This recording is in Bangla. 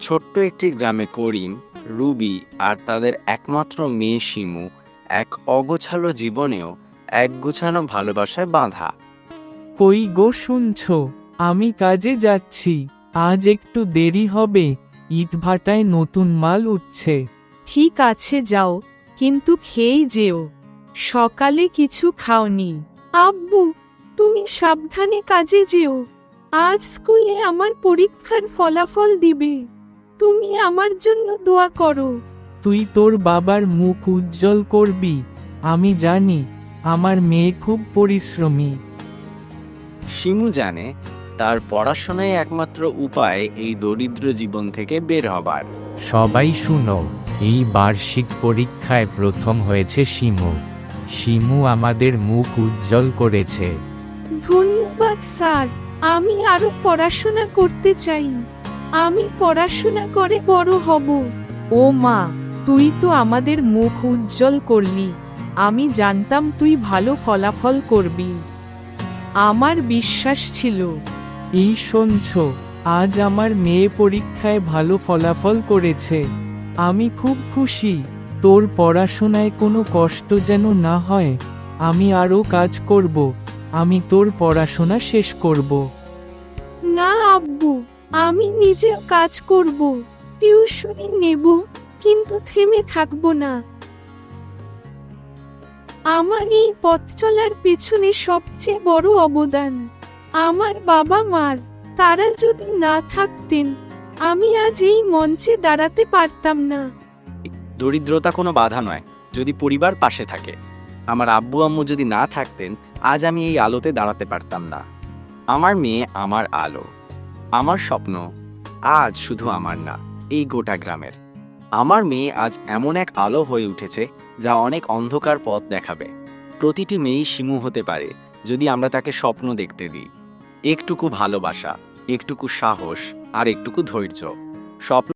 ছোট্ট একটি গ্রামে করিম রুবি আর তাদের একমাত্র মেয়ে শিমু এক অগোছালো জীবনেও এক গোছানো ভালোবাসায় বাঁধা। কই গো শুনছ? আমি কাজে যাচ্ছি। আজ একটু দেরি হবে। ইট ভাটায় নতুন মাল উঠছে। ঠিক আছে যাও কিন্তু খেয়েই যেও। সকালে কিছু খাওনি। আব্বু তুমি সাবধানে কাজে যেও। আজ স্কুলে আমার পরীক্ষার ফলাফল দিবে। তুমি আমার জন্য দোয়া করো। তুই তোর বাবার মুখ উজ্জ্বল করবি আমি জানি আমার মেয়ে খুব পরিশ্রমী। শিমু জানে তার পড়াশোনাই একমাত্র উপায় এই দরিদ্র জীবন থেকে বের হবার। সবাই শুনো এই বার্ষিক পরীক্ষায় প্রথম হয়েছে শিমু। শিমু আমাদের মুখ উজ্জ্বল করেছে। ধন্যবাদ স্যার আমি আরও পড়াশোনা করতে চাই। আমি পড়াশোনা করে বড় হব। ও মা তুই তো আমাদের মুখ উজ্জ্বল করলি। আমি জানতাম তুই ভালো ফলাফল করবি। আমার বিশ্বাস ছিল। এই শুনছ আজ আমার মেয়ে পরীক্ষায় ভালো ফলাফল করেছে। আমি খুব খুশি তোর পড়াশোনায় কোনো কষ্ট যেন না হয়। আমি আরও কাজ করব আমি তোর পড়াশোনা শেষ করব। না আব্বু। আমি নিজে কাজ করব, টিউশনি নেব, কিন্তু থেমে থাকব না। আমার এই পথ চলার পেছনে সবচেয়ে বড় অবদান। আমার বাবা মার, তারা যদি না থাকতেন, আমি আজ এই মঞ্চে দাঁড়াতে পারতাম না। দরিদ্রতা কোনো বাধা নয়, যদি পরিবার পাশে থাকে। আমার আব্বু আম্মু যদি না থাকতেন, আজ আমি এই আলোতে দাঁড়াতে পারতাম না। আমার মেয়ে আমার আলো। আমার স্বপ্ন আজ শুধু আমার না, এই গোটা গ্রামের। আমার মেয়ে আজ এমন এক আলো হয়ে উঠেছে যা অনেক অন্ধকার পথ দেখাবে। প্রতিটি মেয়েই শিমু হতে পারে যদি আমরা তাকে স্বপ্ন দেখতে দিই। একটুকু ভালোবাসা, একটুকু সাহস আর একটুকু ধৈর্য। স্বপ্ন